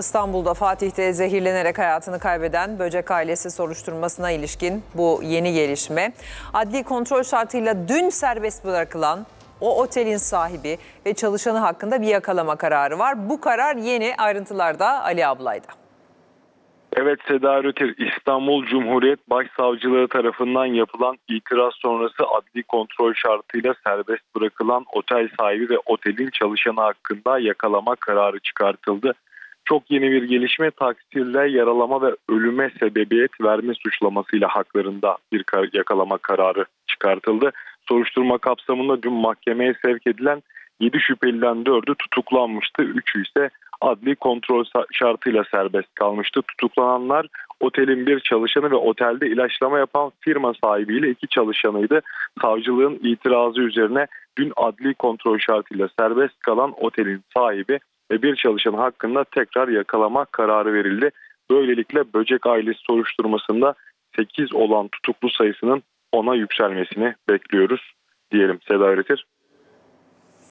İstanbul'da Fatih'te zehirlenerek hayatını kaybeden böcek ailesi soruşturmasına ilişkin bu yeni gelişme. Adli kontrol şartıyla dün serbest bırakılan o otelin sahibi ve çalışanı hakkında bir yakalama kararı var. Bu karar yeni ayrıntılarda Ali Ablay'da. Evet Seda Röter İstanbul Cumhuriyet Başsavcılığı tarafından yapılan itiraz sonrası adli kontrol şartıyla serbest bırakılan otel sahibi ve otelin çalışanı hakkında yakalama kararı çıkartıldı. Çok yeni bir gelişme taksirle yaralama ve ölüme sebebiyet verme suçlamasıyla haklarında bir yakalama kararı çıkartıldı. Soruşturma kapsamında dün mahkemeye sevk edilen 7 şüpheliden 4'ü tutuklanmıştı. 3'ü ise adli kontrol şartıyla serbest kalmıştı. Tutuklananlar otelin bir çalışanı ve otelde ilaçlama yapan firma sahibiyle iki çalışanıydı. Savcılığın itirazı üzerine dün adli kontrol şartıyla serbest kalan otelin sahibi bir çalışan hakkında tekrar yakalama kararı verildi. Böylelikle böcek ailesi soruşturmasında 8 olan tutuklu sayısının 10'a yükselmesini bekliyoruz diyelim Seda Öğretir.